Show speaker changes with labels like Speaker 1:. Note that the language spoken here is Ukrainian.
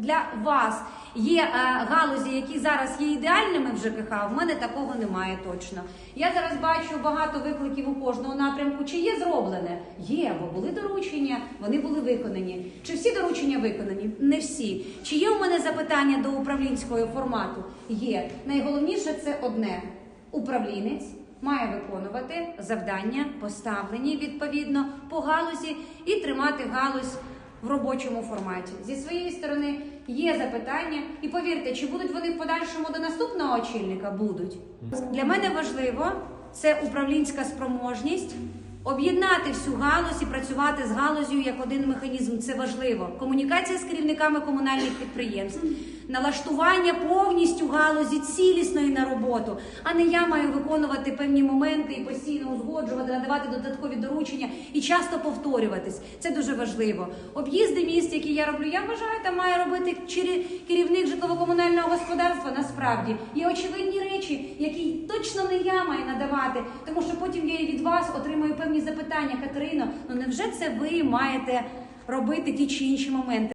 Speaker 1: для вас є е, галузі, які зараз є ідеальними в ЖКХ, в мене такого немає точно. Я зараз бачу багато викликів у кожного напрямку. Чи є зроблене? Є, бо були доручення, вони були виконані. Чи всі доручення виконані? Не всі. Чи є у мене запитання до управлінського формату? Є. Найголовніше це одне: управлінець має виконувати завдання, поставлені відповідно по галузі, і тримати галузь в робочому форматі. Зі своєї сторони є запитання, і повірте, чи будуть вони в подальшому до наступного очільника? Будуть. Для мене важливо це управлінська спроможність. Об'єднати всю галузь і працювати з галузю як один механізм це важливо. Комунікація з керівниками комунальних підприємств, налаштування повністю галузі цілісної на роботу, а не я маю виконувати певні моменти і постійно узгоджувати, надавати додаткові доручення і часто повторюватись. Це дуже важливо. Об'їзди міст, які я роблю, я вважаю, там має робити керівник житлово-комунального господарства. Насправді є очевидні речі, точно не я маю надавати, тому що потім я і від вас отримую певні запитання. Катерино, ну невже це ви маєте робити ті чи інші моменти?